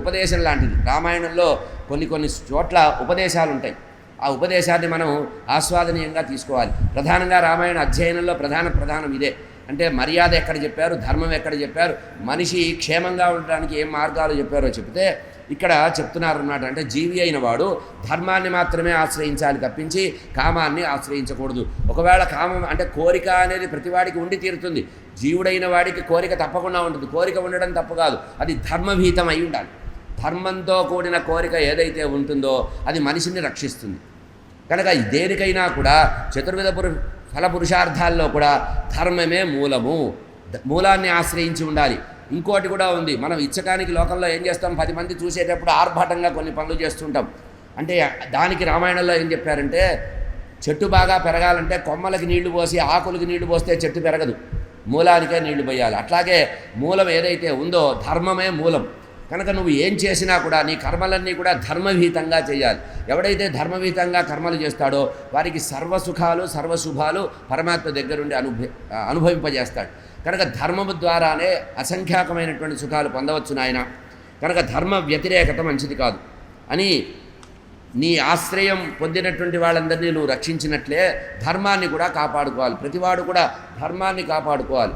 ఉపదేశం లాంటిది. రామాయణంలో కొన్ని కొన్ని చోట్ల ఉపదేశాలు ఉంటాయి ఆ ఉపదేశాన్ని మనం ఆస్వాదనీయంగా తీసుకోవాలి. ప్రధానంగా రామాయణ అధ్యయనంలో ప్రధాన ప్రధానం ఇదే. అంటే మర్యాద ఎక్కడ చెప్పారు ధర్మం ఎక్కడ చెప్పారు మనిషి క్షేమంగా ఉండడానికి ఏం మార్గాలు చెప్పారో చెప్తే ఇక్కడ చెప్తున్నారు అన్నమాట అంటే జీవి అయిన వాడు ధర్మాన్ని మాత్రమే ఆశ్రయించాలి తప్పించి కామాన్ని ఆశ్రయించకూడదు. ఒకవేళ కామం అంటే కోరిక అనేది ప్రతివాడికి ఉండి తీరుతుంది. జీవుడైన వాడికి కోరిక తప్పకుండా ఉంటుంది. కోరిక ఉండడం తప్పు కాదు. అది ధర్మభీతం అయి ఉండాలి. ధర్మంతో కూడిన కోరిక ఏదైతే ఉంటుందో అది మనిషిని రక్షిస్తుంది. కనుక దేనికైనా కూడా చతుర్విధ పురు ఫల పురుషార్థాల్లో కూడా ధర్మమే మూలము. మూలాన్ని ఆశ్రయించి ఉండాలి. ఇంకోటి కూడా ఉంది. మనం ఇచ్చకానికి లోకంలో ఏం చేస్తాం? పది మంది చూసేటప్పుడు ఆర్భాటంగా కొన్ని పనులు చేస్తుంటాం. అంటే దానికి రామాయణంలో ఏం చెప్పారంటే చెట్టు బాగా పెరగాలంటే కొమ్మలకి నీళ్ళు పోసి ఆకులకి నీళ్ళు పోస్తే చెట్టు పెరగదు. మూలానికే నీళ్ళు పోయాలి. అట్లాగే మూలం ఏదైతే ఉందో ధర్మమే మూలం. కనుక నువ్వు ఏం చేసినా కూడా నీ కర్మలన్నీ కూడా ధర్మభీతంగా చేయాలి. ఎవడైతే ధర్మభీతంగా కర్మలు చేస్తాడో వారికి సర్వసుఖాలు సర్వశుభాలు పరమాత్మ దగ్గరుండి అనుభవి అనుభవింపజేస్తాడు. కనుక ధర్మము ద్వారానే అసంఖ్యాకమైనటువంటి సుఖాలు పొందవచ్చు నాయన. కనుక ధర్మ వ్యతిరేకత మంచిది కాదు. అని నీ ఆశ్రయం పొందినటువంటి వాళ్ళందరినీ నువ్వు రక్షించినట్లే ధర్మాన్ని కూడా కాపాడుకోవాలి. ప్రతివాడు కూడా ధర్మాన్ని కాపాడుకోవాలి.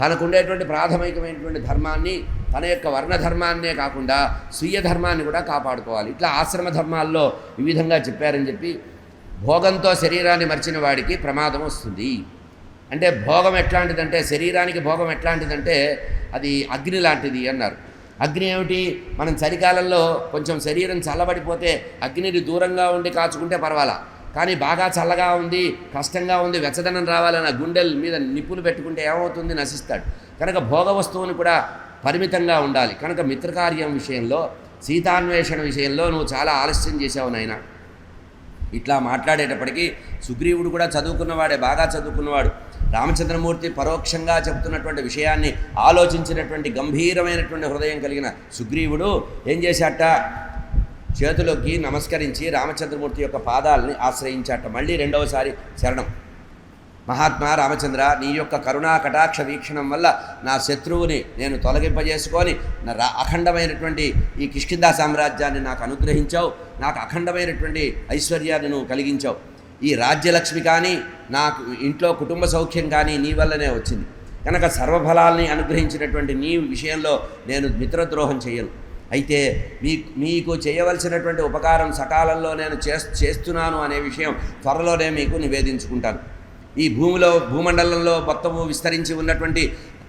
తనకుండేటువంటి ప్రాథమికమైనటువంటి ధర్మాన్ని తన యొక్క వర్ణధర్మాన్నే కాకుండా స్వీయ ధర్మాన్ని కూడా కాపాడుకోవాలి. ఇట్లా ఆశ్రమ ధర్మాల్లో ఈ విధంగా చెప్పారని చెప్పి భోగంతో శరీరాన్ని మర్చిన వాడికి ప్రమాదం వస్తుంది. అంటే భోగం ఎట్లాంటిదంటే శరీరానికి భోగం ఎట్లాంటిదంటే అది అగ్ని లాంటిది అన్నారు. అగ్ని ఏమిటి? మనం చలికాలంలో కొంచెం శరీరం చల్లబడిపోతే అగ్నిని దూరంగా ఉండి కాచుకుంటే పర్వాలా. కానీ బాగా చల్లగా ఉంది కష్టంగా ఉంది వెచ్చదనం రావాలన్న గుండెల మీద నిప్పులు పెట్టుకుంటే ఏమవుతుంది? నశిస్తాడు. కనుక భోగ వస్తువుని కూడా పరిమితంగా ఉండాలి. కనుక మిత్రకార్యం విషయంలో సీతాన్వేషణ విషయంలో నువ్వు చాలా ఆలస్యం చేసావు నాయన. ఇట్లా మాట్లాడేటప్పటికీ సుగ్రీవుడు కూడా చదువుకున్నవాడే బాగా చదువుకున్నవాడు. రామచంద్రమూర్తి పరోక్షంగా చెప్తున్నటువంటి విషయాన్ని ఆలోచించినటువంటి గంభీరమైనటువంటి హృదయం కలిగిన సుగ్రీవుడు ఏం చేశాట? చేతులోకి నమస్కరించి రామచంద్రమూర్తి యొక్క పాదాలని ఆశ్రయించాట. మళ్ళీ రెండవసారి శరణం. మహాత్మా రామచంద్ర నీ యొక్క కరుణా కటాక్ష వీక్షణం వల్ల నా శత్రువుని నేను తొలగింపజేసుకొని నా రా అఖండమైనటువంటి ఈ కిష్కిందా సామ్రాజ్యాన్ని నాకు అనుగ్రహించావు. నాకు అఖండమైనటువంటి ఐశ్వర్యాన్ని నువ్వు కలిగించావు. ఈ రాజ్యలక్ష్మి కానీ నాకు ఇంట్లో కుటుంబ సౌఖ్యం కానీ నీ వల్లనే వచ్చింది. కనుక సర్వఫలాల్ని అనుగ్రహించినటువంటి నీ విషయంలో నేను మిత్రద్రోహం చేయను. అయితే మీ మీకు చేయవలసినటువంటి ఉపకారం సకాలంలో నేను చేస్తున్నాను అనే విషయం త్వరలోనే మీకు నివేదించుకుంటాను. ఈ భూమిలో భూమండలంలో మొత్తము విస్తరించి ఉన్నటువంటి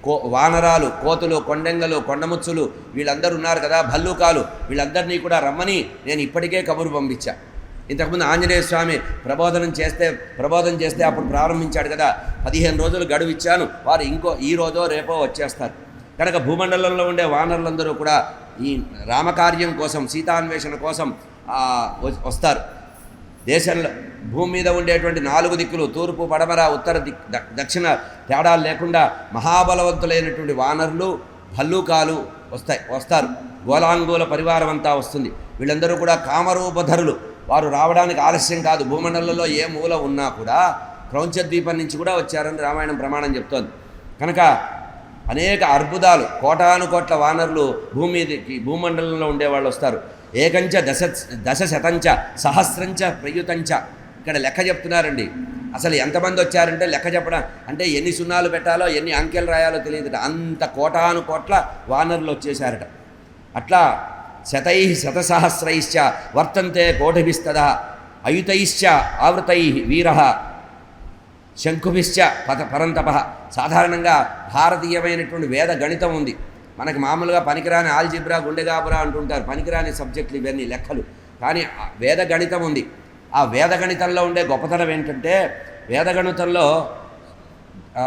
కో వానరాలు కోతులు కొండెంగలు కొండముచ్చులు వీళ్ళందరూ ఉన్నారు కదా భల్లూకాలు. వీళ్ళందరినీ కూడా రమ్మని నేను ఇప్పటికే కబురు పంపించా. ఇంతకుముందు ఆంజనేయ స్వామి ప్రబోధనం చేస్తే ప్రబోధం చేస్తే అప్పుడు ప్రారంభించాడు కదా పదిహేను రోజులు గడువు ఇచ్చాను వారు ఇంకో ఈ రోజో రేపో వచ్చేస్తారు. కనుక భూమండలంలో ఉండే వానరులందరూ కూడా ఈ రామకార్యం కోసం సీతాన్వేషణ కోసం వస్తారు. దేశంలో భూమి మీద ఉండేటువంటి నాలుగు దిక్కులు తూర్పు పడమర ఉత్తర దిక్ దక్షిణ తేడాలు లేకుండా మహాబలవంతులైనటువంటి వానరులు భల్లూకాలు వస్తాయి వస్తారు. గోలాంగూల పరివారం అంతా వస్తుంది. వీళ్ళందరూ కూడా కామరూపధరులు. వారు రావడానికి ఆలస్యం కాదు. భూమండలంలో ఏ మూల ఉన్నా కూడా క్రౌంచ ద్వీపం నుంచి కూడా వచ్చారని రామాయణం ప్రమాణం చెప్తోంది. కనుక అనేక అర్బుదాలు కోటాను కోట్ల వానరులు భూమి మీదకి భూమండలంలో ఉండేవాళ్ళు వస్తారు. ఏకంచ దశ దశ శతంచ సహస్రంచ ప్రయుతంచ. ఇక్కడ లెక్క చెప్తున్నారండి. అసలు ఎంతమంది వచ్చారంటే లెక్క చెప్పడం అంటే ఎన్ని సున్నాలు పెట్టాలో ఎన్ని అంకెలు రాయాలో తెలియదుట. అంత కోటాను కోట్ల వానరులు వచ్చేసారట అట్లా శతై శతసహస్రైశ్చ వర్తంతే కోటిభిస్తద అయుతైశ్చ ఆవృతై వీర శంకుభిశ్చ పత పరంతప. సాధారణంగా భారతీయమైనటువంటి వేద గణితం ఉంది. మనకి మామూలుగా పనికిరాని ఆల్జిబ్రా గుండెగాబురా అంటుంటారు. పనికిరాని సబ్జెక్టులు ఇవన్నీ లెక్కలు. కానీ వేద గణితం ఉంది. ఆ వేద గణితంలో ఉండే గొప్పతనం ఏంటంటే వేద గణితంలో ఆ,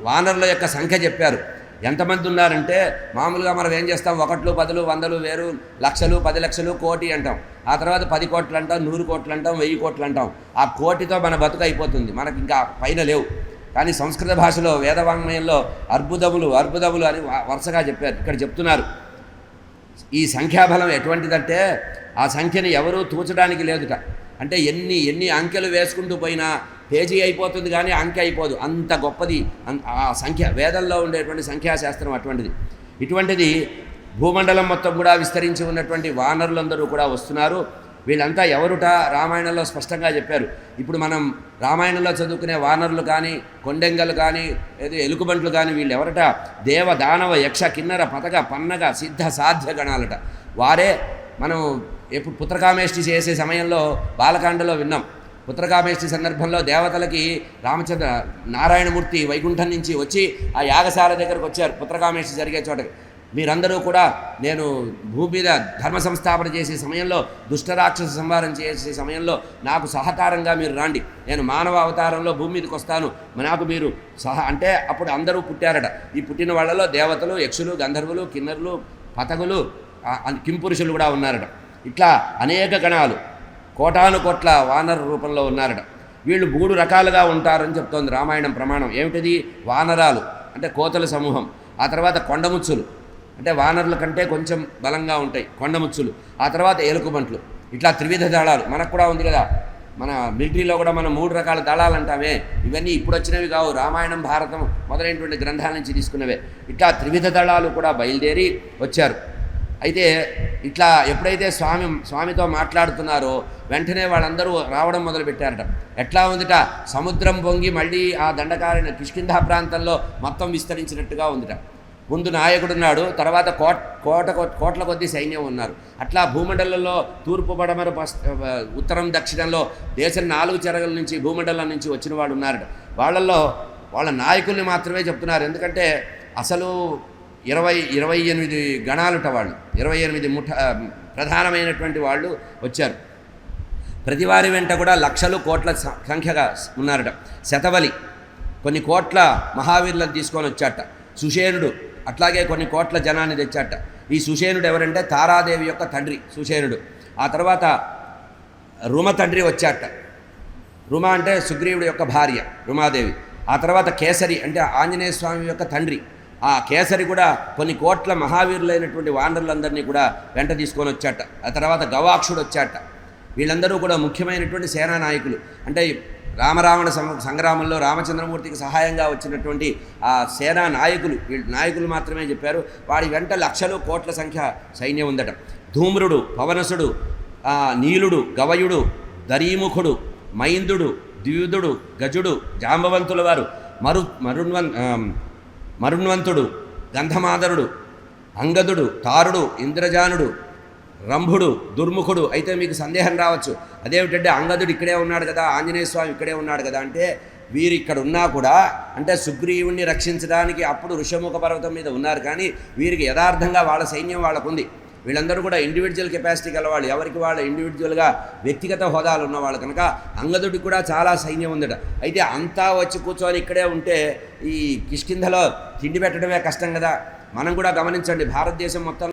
వానరుల యొక్క సంఖ్య చెప్పారు. ఎంతమంది ఉన్నారంటే మామూలుగా మనం ఏం చేస్తాం? ఒకట్లు పదులు వందలు వేరు లక్షలు పది లక్షలు కోటి అంటాం. ఆ తర్వాత పది కోట్లు అంటాం నూరు కోట్లు అంటాం వెయ్యి కోట్లు అంటాం. ఆ కోటితో మన బతుకు అయిపోతుంది. మనకి ఇంకా పైన లేవు. కానీ సంస్కృత భాషలో వేదవాంగ్మయంలో అర్బుదములు అర్బుదములు అని వరుసగా చెప్పారు ఇక్కడ చెప్తున్నారు. ఈ సంఖ్యాబలం ఎటువంటిదంటే ఆ సంఖ్యని ఎవరూ తూచడానికి లేదుట. అంటే ఎన్ని ఎన్ని అంకెలు వేసుకుంటూ పోయినా పేజీ అయిపోతుంది కానీ అంకె అయిపోదు. అంత గొప్పది ఆ సంఖ్య వేదంలో ఉండేటువంటి సంఖ్యాశాస్త్రం అటువంటిది. ఇటువంటిది భూమండలం మొత్తం కూడా విస్తరించి ఉన్నటువంటి వానరులందరూ కూడా వస్తున్నారు. వీళ్ళంతా ఎవరుట? రామాయణంలో స్పష్టంగా చెప్పారు. ఇప్పుడు మనం రామాయణంలో చదువుకునే వానరులు కానీ కొండెంగలు కానీ ఏదో ఎలుకబంట్లు కానీ వీళ్ళు ఎవరట దేవ దానవ యక్ష కిన్నర పతక పన్నగ సిద్ధ సాధ్య గణాలట. వారే మనం ఎప్పుడు పుత్రకామేష్టి చేసే సమయంలో బాలకాండలో విన్నాం. పుత్రకామేష్టి సందర్భంలో దేవతలకి రామచంద్ర నారాయణమూర్తి వైకుంఠం నుంచి వచ్చి ఆ యాగశాల దగ్గరకు వచ్చారు. పుత్రకామేష్టి జరిగే చోటకి. మీరందరూ కూడా నేను భూమి మీద ధర్మ సంస్థాపన చేసే సమయంలో దుష్టరాక్షస సంహారం చేసే సమయంలో నాకు సహకారంగా మీరు రాండి. నేను మానవ అవతారంలో భూమి మీదకి వస్తాను. నాకు మీరు సహ అంటే అప్పుడు అందరూ పుట్టారట. ఈ పుట్టిన వాళ్ళలో దేవతలు యక్షులు గంధర్వులు కిన్నరులు పతగులు కింపురుషులు కూడా ఉన్నారట. ఇట్లా అనేక గణాలు కోటాను కోట్ల వానర రూపంలో ఉన్నారట. వీళ్ళు మూడు రకాలుగా ఉంటారని చెప్తోంది రామాయణం ప్రమాణం. ఏమిటిది? వానరాలు అంటే కోతల సమూహం. ఆ తర్వాత కొండముచ్చులు. అంటే వానరుల కంటే కొంచెం బలంగా ఉంటాయి కొండముచ్చులు ఆ తర్వాత ఎలుకబంట్లు ఇట్లా త్రివిధ దళాలు. మనకు కూడా ఉంది కదా. మన మిలిటరీలో కూడా మనం మూడు రకాల దళాలు అంటామే. ఇవన్నీ ఇప్పుడు వచ్చినవి కావు. రామాయణం భారతం మొదలైనటువంటి గ్రంథాల నుంచి తీసుకున్నవే. ఇట్లా త్రివిధ దళాలు కూడా బయలుదేరి వచ్చారు. అయితే ఇట్లా ఎప్పుడైతే స్వామి స్వామితో మాట్లాడుతున్నారో వెంటనే వాళ్ళందరూ రావడం మొదలుపెట్టారట. ఎట్లా ఉందిట? సముద్రం పొంగి మళ్ళీ ఆ దండకారైన కిష్కింధా ప్రాంతంలో మొత్తం విస్తరించినట్టుగా ఉందిట. ముందు నాయకుడున్నాడు తర్వాత కోట కోట కోట్ల కొద్ది సైన్యం ఉన్నారు. అట్లా భూమండలంలో తూర్పు పడమర ఉత్తరం దక్షిణంలో దేశం నాలుగు చెరగల నుంచి భూమండలం నుంచి వచ్చిన వాళ్ళు ఉన్నారట వాళ్ళల్లో వాళ్ళ నాయకుల్ని మాత్రమే చెప్తున్నారు. ఎందుకంటే అసలు ఇరవై ఇరవై ఎనిమిది గణాలుట వాళ్ళు ఇరవై ఎనిమిది ముఠ ప్రధానమైనటువంటి వాళ్ళు వచ్చారు. ప్రతి వారి వెంట కూడా లక్షలు కోట్ల సంఖ్యగా ఉన్నారట. శతబలి కొన్ని కోట్ల మహావీరులను తీసుకొని వచ్చాట సుషేనుడు అట్లాగే కొన్ని కోట్ల జనాన్ని తెచ్చాట. ఈ సుషేనుడు ఎవరంటే తారాదేవి యొక్క తండ్రి సుషేనుడు. ఆ తర్వాత రుమ తండ్రి వచ్చాట. రుమ అంటే సుగ్రీవుడి యొక్క భార్య రుమాదేవి. ఆ తర్వాత కేసరి అంటే ఆంజనేయ స్వామి యొక్క తండ్రి. ఆ కేసరి కూడా కొన్ని కోట్ల మహావీరులైనటువంటి వానరులందరినీ కూడా వెంట తీసుకొని వచ్చాట. ఆ తర్వాత గవాక్షుడు వచ్చాట. వీళ్ళందరూ కూడా ముఖ్యమైనటువంటి సేనా నాయకులు అంటే రామరావణ సం- సంగ్రామంలో రామచంద్రమూర్తికి సహాయంగా వచ్చినటువంటి ఆ సేనా నాయకులు వీళ్ళు నాయకులు మాత్రమే చెప్పారు. వాడి వెంట లక్షలు కోట్ల సంఖ్య సైన్యం ఉందట. ధూమ్రుడు పవనసుడు నీలుడు గవయుడు దరీముఖుడు మైందుడు ద్యూదుడు గజుడు జాంబవంతుల వారు మరు మరుణ్వన్ మరుణ్వంతుడు గంధమాదరుడు అంగదుడు తారుడు ఇంద్రజానుడు రంభుడు దుర్ముఖుడు అయితే మీకు సందేహం రావచ్చు. అదేమిటంటే అంగదుడు ఇక్కడే ఉన్నాడు కదా ఆంజనేయ స్వామి ఇక్కడే ఉన్నాడు కదా అంటే వీరు ఇక్కడ ఉన్నా కూడా అంటే సుగ్రీవుణ్ణి రక్షించడానికి అప్పుడు ఋషముఖ పర్వతం మీద ఉన్నారు కానీ వీరికి యథార్థంగా వాళ్ళ సైన్యం వాళ్ళకుంది. వీళ్ళందరూ కూడా ఇండివిజువల్ కెపాసిటీ గలవాళ్ళు ఎవరికి వాళ్ళ ఇండివిజువల్గా వ్యక్తిగత హోదాలు ఉన్నవాళ్ళు కనుక అంగదుడికి కూడా చాలా సైన్యం ఉందట. అయితే అంతా వచ్చి కూర్చొని ఇక్కడే ఉంటే ఈ కిష్కింధలో తిండి పెట్టడమే కష్టం కదా. మనం కూడా గమనించండి భారతదేశం మొత్తం